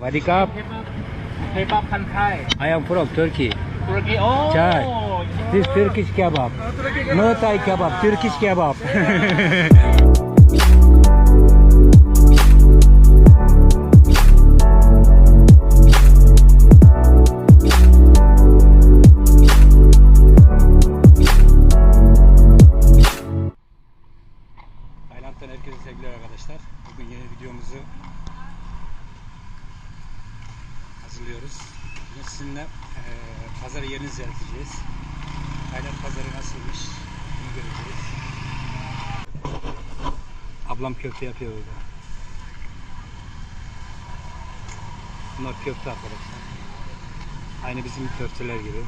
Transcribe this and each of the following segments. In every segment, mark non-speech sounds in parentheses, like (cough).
Sawadee Kebab I am from Turkey. Turkey, oh! Chai. This Turkish kebab. No Thai kebab, Turkish kebab. Ablam köfte yapıyor burada. Bunlar köfte arkadaşlar. Aynı bizim köfteler gibi.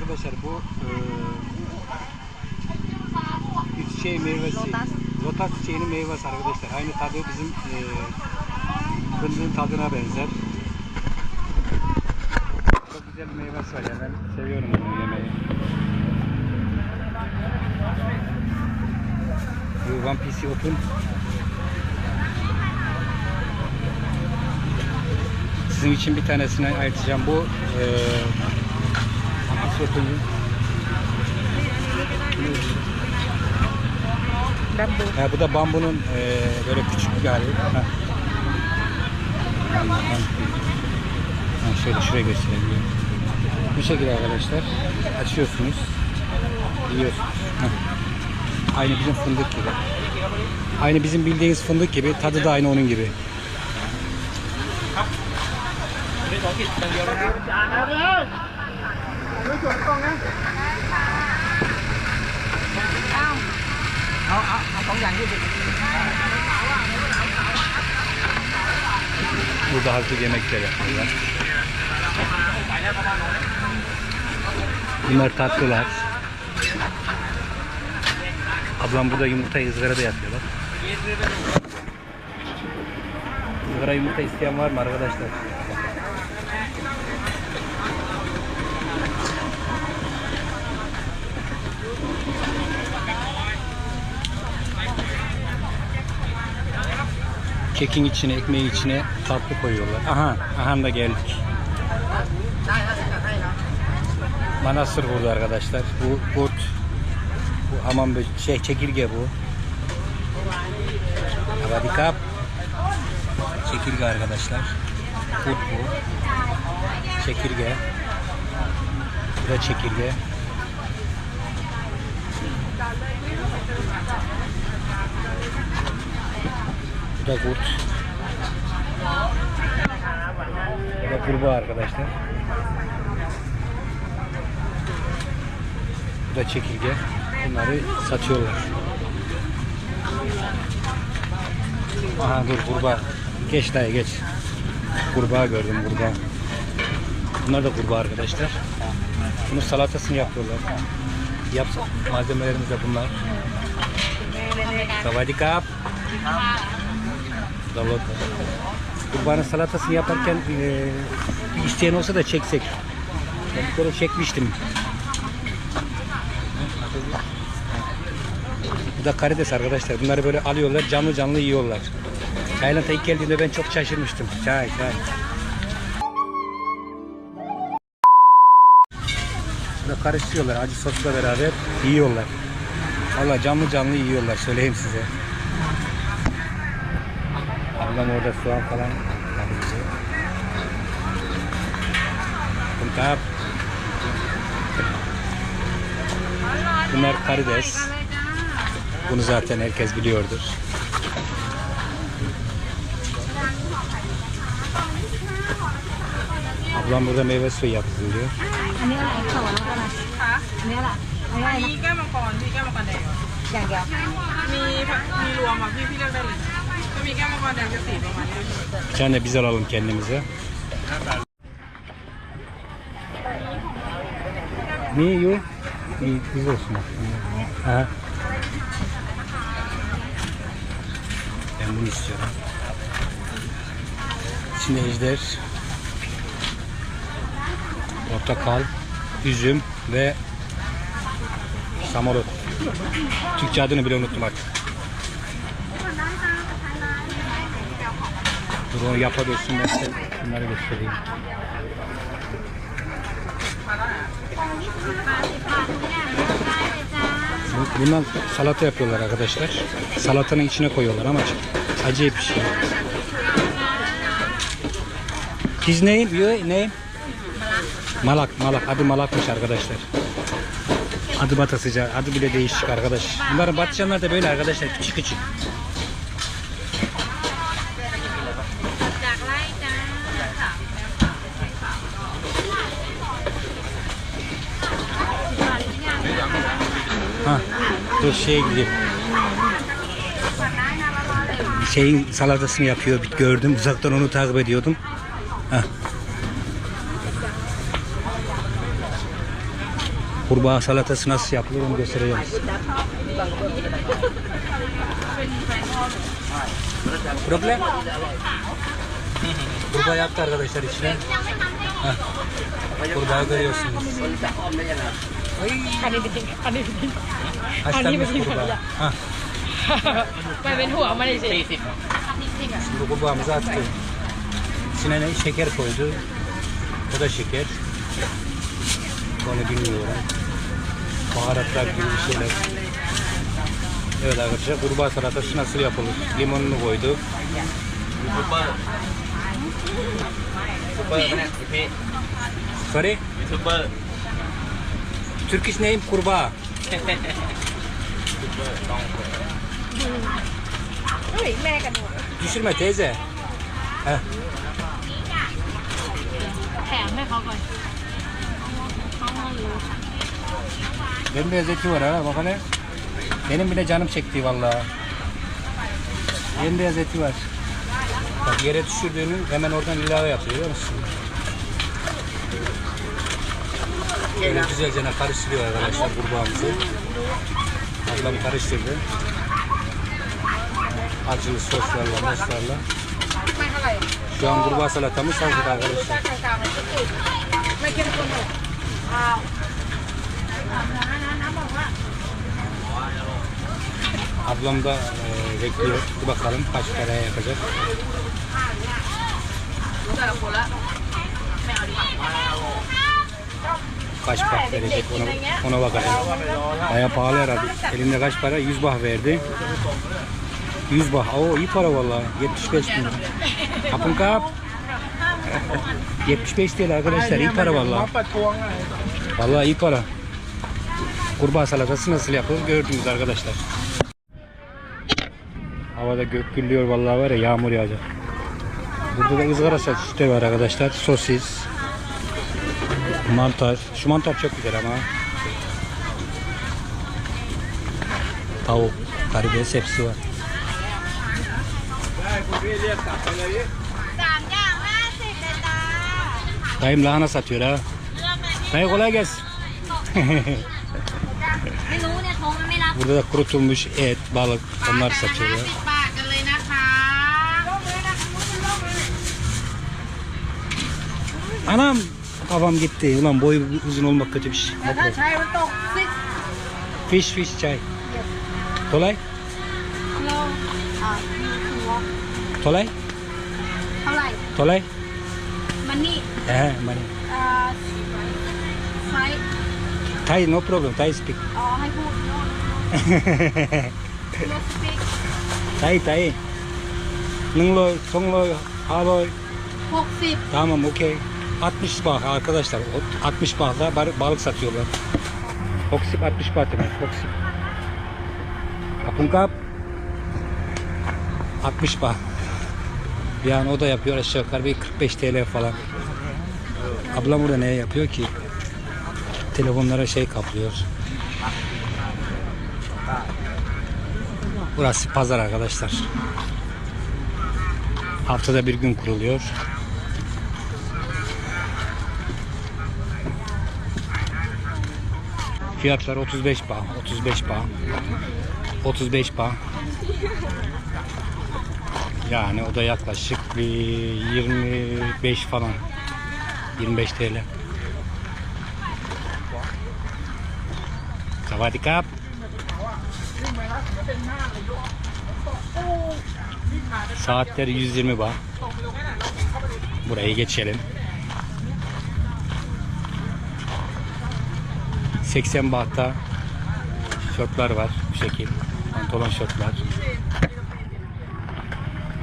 Arkadaşlar bu bir şey meyvesi. Lotus. çiçeğinin meyvesi arkadaşlar. Aynı tadı bizim eee tadına benzer. Çok güzel bir meyvesi var ya ben seviyorum bunu yemeyi. Bu One Piece Open Sizin için bir tanesini ayırtacağım. Bu eee Nasıl yapılıyor? Bambu. Ha, bu da bambunun eee, böyle küçük bir hali. Ha. Yani şöyle şuraya gösterebilirim. Bu şekilde arkadaşlar açıyorsunuz. Yiyorsunuz. Aynı bizim fındık gibi. Aynı bizim bildiğiniz fındık gibi. Tadı da aynı onun gibi. Hãy Burada hazır yemekler yapıyorlar. Bunlar tatlılar. Ablam burada yumurtayı ızgarada yapıyorlar. Izgara yumurta isteyen var mı arkadaşlar? Kekin içine, ekmeğin içine tatlı koyuyorlar. Aha, aha da geldik. Manastır burada arkadaşlar. Bu kurt. Bu aman be şey çekirge bu. Havadikap. Çekirge arkadaşlar. Kurt bu. Çekirge. Bu da çekirge. Bu da kurt. Bu da kurbağa arkadaşlar. Bu da çekirge. Bunları satıyorlar. Aha dur kurbağa. Geç dayı geç. Kurbağa gördüm kurbağa. Bunlar da kurbağa arkadaşlar. Bunun salatasını yapıyorlar. Yap malzemelerimiz de bunlar. Savadikap. Dalot. Kurbanın salatasını yaparken e, bir isteyen olsa da çeksek. Ben kere çekmiştim. Bu da karides arkadaşlar. Bunları böyle alıyorlar canlı canlı yiyorlar. Tayland'a ilk geldiğimde ben çok şaşırmıştım. Çay çay. Burada karıştırıyorlar acı sosla beraber yiyorlar. Valla canlı canlı yiyorlar söyleyeyim size. Ablam orada soğan falan kavuruyor. Kuntap. Bunlar karides. Bunu zaten herkes biliyordur. Ablam burada meyve suyu yapılıyor. อันนี้อะไรเข่าแล้วก็อะไร คะ อันนี้อะไรอันนี้อะไร มีแก้วมังกรพี่แก้วมังกรแดง อย่างเดียว มีผักมีรวมอ่ะพี่พี่เลือกได้เลยก็ มีแก้วมังกรแดงจะสีประมาณนี้ Bir tane biz alalım kendimize. Ne yiyor? İyi, biz olsun. bak. Ha. Ben bunu istiyorum. İçinde ejder. portakal, üzüm ve samolot. Türkçe adını bile unuttum artık. Dur onu yapabilirsin ben size bunları göstereyim. Bu- Bundan salata yapıyorlar arkadaşlar. Salatanın içine koyuyorlar ama acayip bir şey. His name? Your name? Malak, Malak. Adı Malak'mış arkadaşlar. Adı Batasıca. Adı bile değişik arkadaş. Bunların Batıcanlar da böyle arkadaşlar. Küçük küçük. Dur şeye gidiyor. Şeyin salatasını yapıyor. Bir gördüm. Uzaktan onu takip ediyordum. Heh. Kurbağa salatası nasıl yapılır onu göstereceğim. Problem? Kurbağa yaptı arkadaşlar içine. Heh. Kurbağa görüyorsunuz. อันนี้จริงอันนี้จริง Haşlanmış kurbağa. Heh. มันเป็นหัวมันจริง (laughs) Şimdi kurbağamızı attı. İçine ne? Şeker koydu. O da şeker. Onu bilmiyorum. Baharatlar gibi bir şeyler. Evet arkadaşlar kurbağa salatası nasıl yapılır? Limonunu koydu. ซูเปอร์ซูเปอร์ไหมเนี่ยพี่ Sorry? ซูเปอร์ Turkish name kurbağa. เฮ้ยแม่กันหมด Düşürme teyze. Heh. แถมให้เขาก่อนเขาไม่รู้ Bembeyaz eti var ha bak hele. Benim bile canım çekti vallahi. Bembeyaz eti var. Bak yere düşürdüğünü hemen oradan ilave yapıyor biliyor musun? Böyle güzelce karıştırıyor arkadaşlar kurbağamızı. Ablam karıştırdı. Acılı soslarla, maslarla. Şu an kurbağa salatamız hazır arkadaşlar. Ablam da e, bekliyor. Bir bakalım kaç paraya yapacak kaç bah verecek ona, ona bakacağım. Baya pahalı herhalde. Elinde kaç para? 100 bah verdi. 100 bah. Oo iyi para valla. 75 bin. Kapın kap. (laughs) 75 değil arkadaşlar. iyi para valla. Valla iyi para. Kurbağa salatası nasıl yapılır gördünüz arkadaşlar. Havada gök gürlüyor vallahi var ya yağmur yağacak. Burada da ızgara çeşitleri var arkadaşlar. Sosis, Mantar. Şu mantar çok güzel ama. Tavuk, karides hepsi var. Dayım lahana satıyor ha. Dayı kolay gelsin. (laughs) Burada da kurutulmuş et, balık onlar satıyor ya. Anam Kafam gitti. Ulan boyu uzun olmak kötü bir şey. Fish fish çay. Kolay? Kolay? Kolay. Kolay? Money. Eh, money. Uh, Thai. Thai, no problem. Thai speak. Oh, I would. No (laughs) speak. Thai, Thai. 100, 200, 500. 60. Tamam, okey. 60 bah arkadaşlar. O 60 bahla balık satıyorlar. Oksip 60 bah demek. Oksip. Kapın kap. 60 bah. Yani o da yapıyor aşağı yukarı bir 45 TL falan. Ablam burada ne yapıyor ki? Telefonlara şey kaplıyor. Burası pazar arkadaşlar. Haftada bir gün kuruluyor. Fiyatlar 35 pound, 35 pound, 35 pound. Yani o da yaklaşık bir 25 falan. 25 TL. Savadikap. Saatleri 120 bar. Burayı geçelim. 80 bahta şortlar var bu şekil. Pantolon şortlar.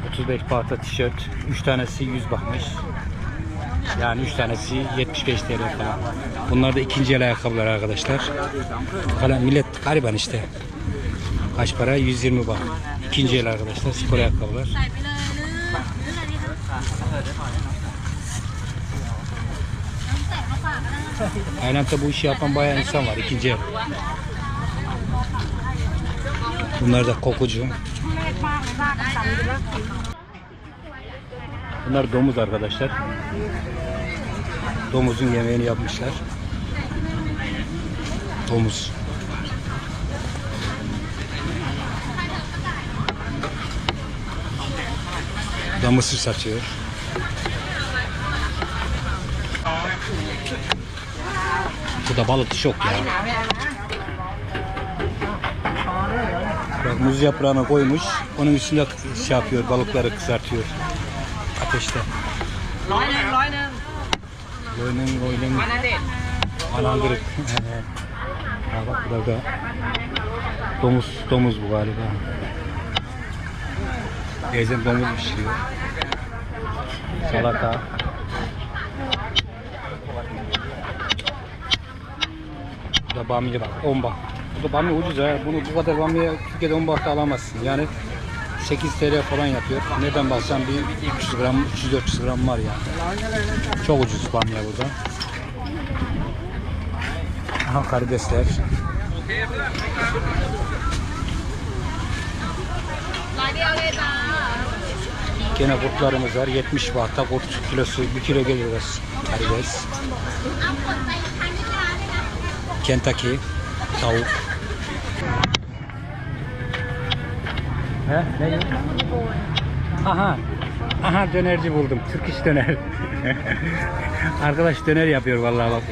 35 bahta tişört. 3 tanesi 100 bahmış. Yani 3 tanesi 75 TL falan. Bunlar da ikinci el ayakkabılar arkadaşlar. Falan millet gariban işte. Kaç para? 120 baht. İkinci el arkadaşlar spor ayakkabılar. Aylan'da bu işi yapan bayağı insan var. ikinci el. Bunlar da kokucu. Bunlar domuz arkadaşlar. Domuzun yemeğini yapmışlar. Domuz. Da mısır satıyor. Burada balıkçı yok ya. Bak muz yaprağına koymuş. Onun üstünde şey yapıyor, balıkları kızartıyor. Ateşte. Loynen, loynen. Loynen, loynen. Anandırık. (laughs) ha bak burada domuz, domuz bu galiba. Teyzem domuz pişiriyor. Salata. Şurada bamya bak 10 bak. Burada bamya ucuz ha. Bunu bu kadar bamya Türkiye'de 10 bakta alamazsın. Yani 8 TL falan yapıyor. Nereden baksan bir 300 gram, 300-400 gram var yani. Çok ucuz bamya burada. Aha karidesler. Gene kurtlarımız var. 70 bahta kurt kilosu 1 kilo geliyor karides. Kentucky tavuk. He, ne? Aha. Aha dönerci buldum. Türk iş döner. (laughs) Arkadaş döner yapıyor vallahi bak.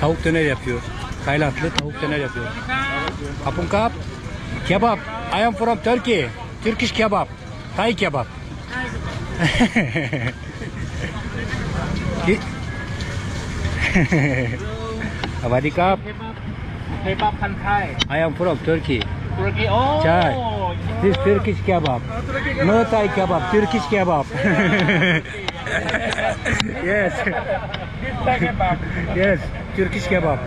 Tavuk döner yapıyor. Taylandlı tavuk döner yapıyor. Kapun kap. Kebap. I am from Turkey. Turkish kebap. Tay kebap. (laughs) (laughs) Havadikap. Kebap Kankay. I am from Turkey. Turkey, oh. Chai. This Turkish kebab. No Thai kebab, Turkish kebab. yes. This kebab. yes, Turkish kebab.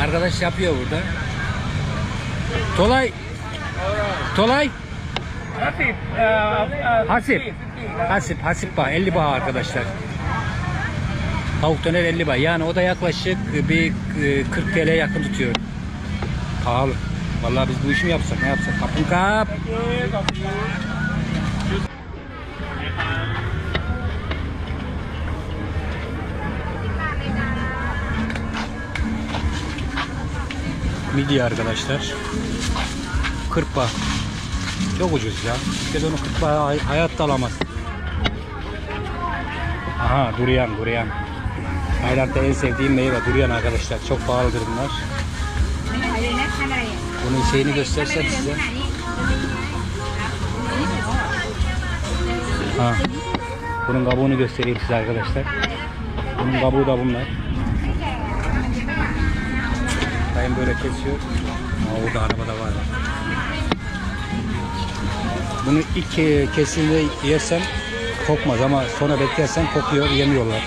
Arkadaş yapıyor burada. Tolay. Tolay. Hasip. Hasip. Hasip. Hasip bağ. 50 bağ arkadaşlar. Tavuk döner 50 bağ. Yani o da yaklaşık bir e, 40 TL yakın tutuyor. Pahalı. Vallahi biz bu işi mi yapsak ne yapsak? Kapın kap. Midye arkadaşlar. 40 bağ. Çok ucuz ya. İşte onu 40 para hayatta alamaz. Aha durian durian. Tayland'da en sevdiğim meyve durian arkadaşlar. Çok pahalıdır bunlar. Bunun şeyini göstersem size. Ha. Bunun kabuğunu göstereyim size arkadaşlar. Bunun kabuğu da bunlar. Ben böyle kesiyor. Aa, orada arabada var. Bunu ilk e, kesimde yersen kokmaz ama sonra beklersen kokuyor, yemiyorlar.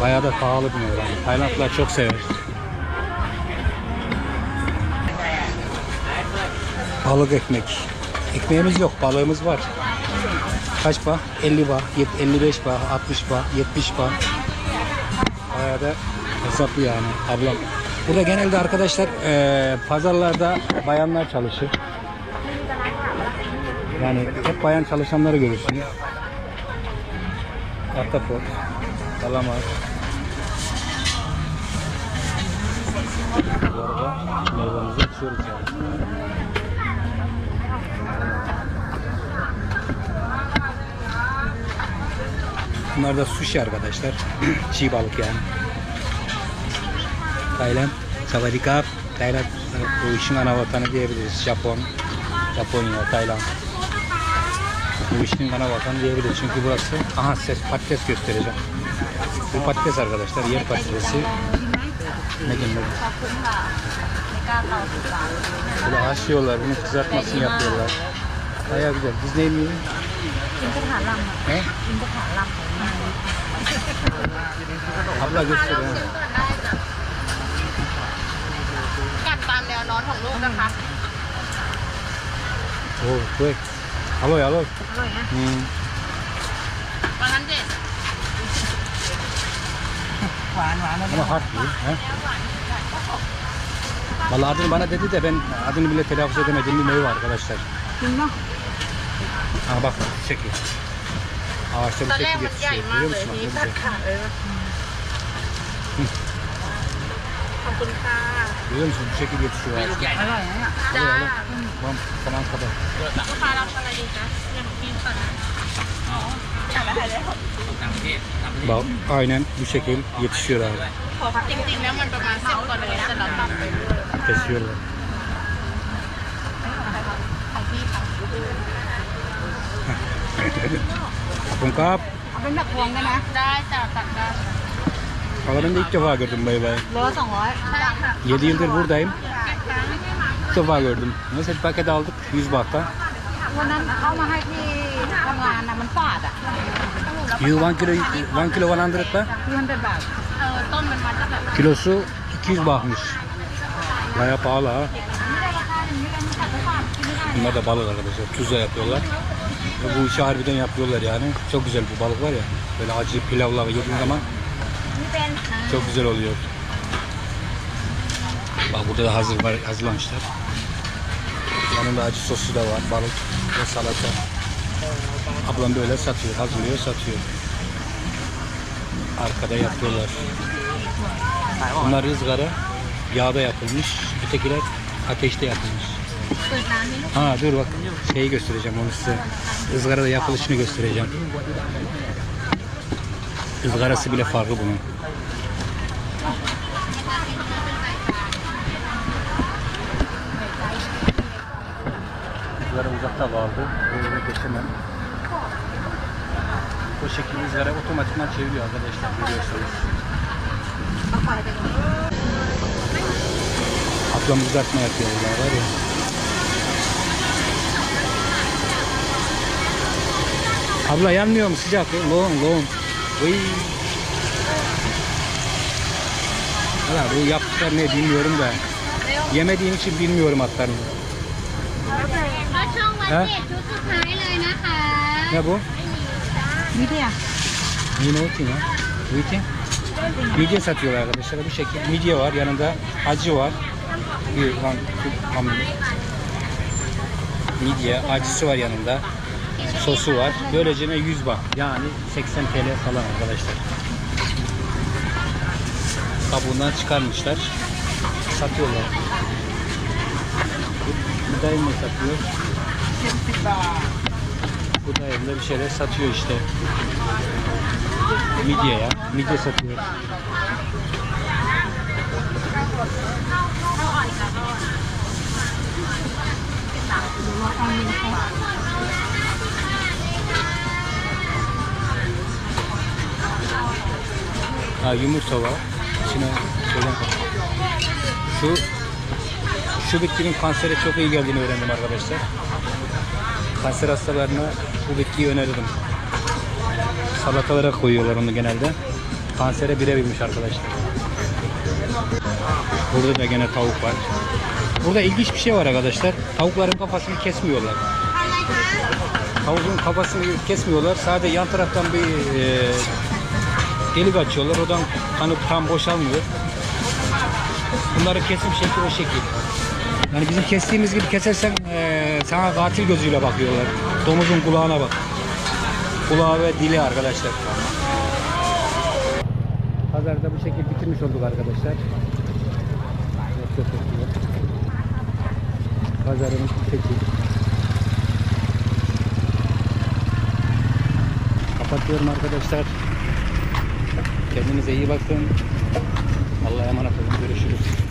Bayağı da pahalı bir meyve. Taylandlılar çok sever. Balık ekmek. Ekmeğimiz yok, balığımız var. Kaç bağ? 50 bağ, yet- 55 bağ, 60 bağ, 70 bağ. Bayağı da hesaplı yani ablam. Burada genelde arkadaşlar eee, pazarlarda bayanlar çalışır. Yani hep bayan çalışanları görürsünüz. Ahtapot, kalamar. Bu arada meyvemizi açıyoruz yani. Bunlar da sushi arkadaşlar. (clears throat) Çiğ balık yani. Tayland, Savadikap, Tayland bu işin ana vatanı diyebiliriz. Japon, Japonya, Tayland. Bu işin ana vatanı diyebiliriz. Çünkü burası, aha ses patates göstereceğim. Bu patates arkadaşlar, yer patatesi. Ne denir? Böyle haşlıyorlar, bunu kızartmasını yapıyorlar. Bayağı güzel. Biz ne yiyelim? กินกระถางลำอะ He? กินกระถางลำของมัน Abla göster. ha. กัดตามแนวนอนของลูกนะคะ Oo, koy. Aloy, aloy. อร่อยนะ Hmm. วันนั้นเด็ด หวานหวานนะ Ama hard değil. He? Vallahi adını bana dedi de ben adını bile telaffuz edemediğim bir meyve arkadaşlar. จริงเนาะ Ha bak bu şekil. Ağaçta ต bu อนแรก şekil มันใหญ่ yetişiyor. มาก Görüyor เลย musun? นะขอบคุณค่ะ Görüyor musun? Bu şekil yetişiyor ağaçta. อร่อยนะเนี่ย จ้า Tamam, tamam kadar. ลูกค้ารับอะไรดีจ๊ะเรื่องของพี่ก่อนนะอ๋ออะไรแล้ว Bak aynen bu şekil yetişiyor abi. จริงๆแล้วมันประมาณสิบกว่าเดือนแต่เราตัดไปด้วย Kesiyorlar. ของพี่ค่ะ Kapın kap. เอาเป็นแบบพวงได้ไหมได้จ้ะตัดได้ Valla ben de ilk defa gördüm meyveyi. โลละสองร้อย ใช่ค่ะ 7 yıldır buradayım. İlk defa gördüm. Mesela bir paket aldık 100 bahta. วันนั้นเข้ามาให้ที่ทำงานนะมันฝาดอ่ะ You 1 kilo 1 kilo 100 da คือมันเป็นแบบ เออต้นมันมาจากแบบ kilosu 200 bahmış. Baya pahalı ha. ไม่ได้ราคาอย่างนี้เลยมันขายไปฝาดกินไม่ได้ Bunlar da balık arkadaşlar. Tuzla yapıyorlar. Ve bu işi harbiden yapıyorlar yani. Çok güzel bu balık var ya. Böyle acı pilavla yediğin zaman นี่เป็น çok güzel oluyor. Bak burada da hazır var, hazırlamışlar. Yanında acı sosu da var, balık ve salata. Ablam böyle satıyor, hazırlıyor, satıyor. Arkada yapıyorlar. Bunlar ızgara, yağda yapılmış. Ötekiler ateşte yapılmış. Ha dur bak şeyi göstereceğim onu size. Izgarada yapılışını göstereceğim. Izgarası bile farklı bunun. Izgara uzakta kaldı. Böyle geçemem. Bu şekilde ızgara otomatikman çeviriyor arkadaşlar görüyorsunuz. Ablam uzatma yapıyor var ya. Abla yanmıyor mu sıcak? Loğum loğum. Vıy. Valla bu yaptıkları ne bilmiyorum da. Yemediğim için bilmiyorum atlarını. Ha? Ne bu? Midye. Midye için ya. Midye. Midye satıyorlar arkadaşlar. Bu şekilde midye var. Yanında acı var. Bir lan, midye acısı var yanında sosu var. Böylecene 100 bak. Yani 80 TL falan arkadaşlar. Kabuğundan çıkarmışlar. Satıyorlar. Bu Buday mı satıyor? Bu Budayında bir şeyler satıyor işte. Midye ya. Midye satıyor. Thank you. Ha, yumurta var. İçine şeyden Şu şu bitkinin kansere çok iyi geldiğini öğrendim arkadaşlar. Kanser hastalarına bu bitkiyi öneririm. Salatalara koyuyorlar onu genelde. Kansere birebirmiş arkadaşlar. Burada da gene tavuk var. Burada ilginç bir şey var arkadaşlar. Tavukların kafasını kesmiyorlar. Tavuğun kafasını kesmiyorlar. Sadece yan taraftan bir e, delik açıyorlar. Oradan kanı tam boşalmıyor. Bunların kesim şekli o şekil. Yani bizim kestiğimiz gibi kesersen eee, sana katil gözüyle bakıyorlar. Domuzun kulağına bak. Kulağı ve dili arkadaşlar. Pazarda bu şekilde bitirmiş olduk arkadaşlar. Pazarımız bu şekil. kapatıyorum arkadaşlar. Kendinize iyi bakın. Allah'a emanet olun. Görüşürüz.